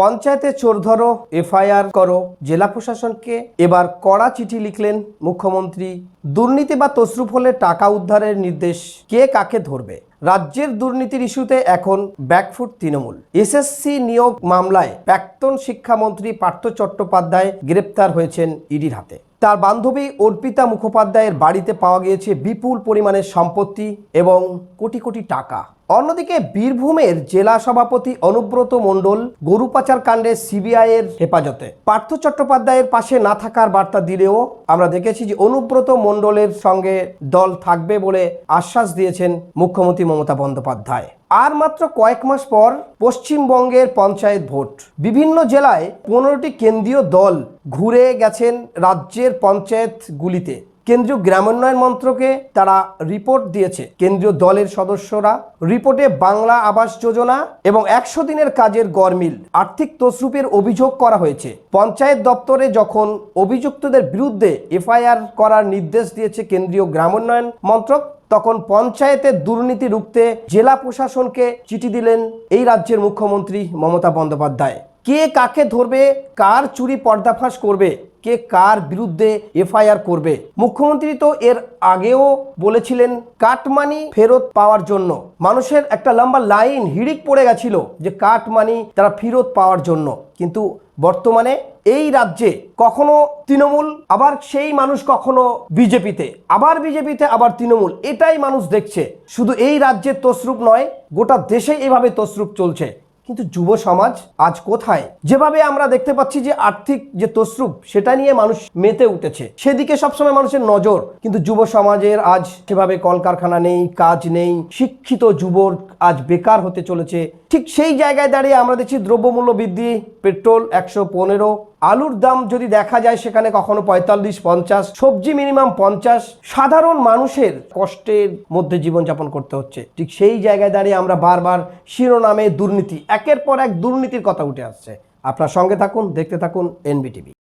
পঞ্চায়েতে চোর ধরো, এফআইআর করো, জেলা প্রশাসনকে এবার কড়া চিঠি লিখলেন মুখ্যমন্ত্রী। দুর্নীতি বা তসরুফ হলে টাকা উদ্ধারের নির্দেশ কে কাকে ধরবে? রাজ্যের দুর্নীতির ইস্যুতে এখন ব্যাকফুট তৃণমূল। এসএসসি নিয়োগ মামলায় প্রাক্তন শিক্ষামন্ত্রী পার্থ চট্টোপাধ্যায় গ্রেপ্তার হয়েছেন ইডির হাতে। তার বান্ধবী অর্পিতা মুখোপাধ্যায়ের বাড়িতে পাওয়া গিয়েছে বিপুল পরিমাণের সম্পত্তি এবং কোটি কোটি টাকা। অন্যদিকে বীরভূমের জেলা সভাপতি অনুব্রত মণ্ডল গরু পাচার কাণ্ডে সিবিআই এর হেফাজতে। পার্থ চট্টোপাধ্যায়ের পাশে না থাকার বার্তা দিলেও আমরা দেখেছি যে অনুব্রত মণ্ডলের সঙ্গে দল থাকবে বলে আশ্বাস দিয়েছেন মুখ্যমন্ত্রী মমতা বন্দ্যোপাধ্যায়। আর মাত্র কয়েক মাস পর পশ্চিমবঙ্গের পঞ্চায়েত ভোট। বিভিন্ন জেলায় পনেরোটি কেন্দ্রীয় দল ঘুরে গেছেন রাজ্যের পঞ্চায়েতগুলিতে। কেন্দ্রীয় গ্রামোন্নয়ন মন্ত্রকে তারা রিপোর্ট দিয়েছে। কেন্দ্রীয় দলের সদস্যরা রিপোর্টে বাংলা আবাস যোজনা এবং একশো দিনের কাজের গরমিল আর্থিক তসরুপের অভিযোগ করা হয়েছে। পঞ্চায়েত দপ্তরে যখন অভিযুক্তদের বিরুদ্ধে এফআইআর করার নির্দেশ দিয়েছে কেন্দ্রীয় গ্রামোন্নয়ন মন্ত্রক, তখন পঞ্চায়েতের দুর্নীতি রুখতে জেলা প্রশাসনকে চিঠি দিলেন এই রাজ্যের মুখ্যমন্ত্রী মমতা বন্দ্যোপাধ্যায়। কে কাকে ধরবে, কার চুরি পর্দাফাঁস করবে, কে কার বিরুদ্ধে এফআইআর করবে? মুখ্যমন্ত্রী তো এর আগেও বলেছিলেন, কাটমানি ফেরত পাওয়ার জন্য। মানুষের একটা লম্বা লাইন হিড়িক পড়ে গেছিল যে কাটমানি তারা ফেরত পাওয়ার জন্য। কিন্তু বর্তমানে এই রাজ্যে কখনো তৃণমূল, আবার সেই মানুষ কখনো বিজেপিতে। আবার বিজেপিতে, আবার তৃণমূল। এটাই মানুষ দেখছে। শুধু এই রাজ্যের তসরূপ নয়, গোটা দেশে এভাবে তসরূপ চলছে। কিন্তু যুব সমাজ আজ কোথায়? যেভাবে আমরা দেখতে পাচ্ছি যে আর্থিক যে তসরূপ, সেটা নিয়ে মানুষ মেতে উঠেছে। সেদিকে সবসময় মানুষের নজর। কিন্তু যুব সমাজের আজ সেভাবে কলকারখানা নেই, কাজ নেই, শিক্ষিত যুবক আজ বেকার হতে চলেছে। ঠিক সেই জায়গায় দাঁড়িয়ে আমরা দেখছি দ্রব্যমূল্য বৃদ্ধি, পেট্রোল একশো পনেরো আলুর দাম যদি দেখা যায় সেখানে কখনো পঁয়তাল্লিশ, পঞ্চাশ, সবজি মিনিমাম পঞ্চাশ, সাধারণ মানুষের কষ্টের মধ্যে জীবনযাপন করতে হচ্ছে। ঠিক সেই জায়গায় দাঁড়িয়ে আমরা বারবার শিরোনামে দুর্নীতি, একের পর এক দুর্নীতির কথা উঠে আসছে। আপনার সঙ্গে থাকুন, দেখতে থাকুন, এনবিটিভি।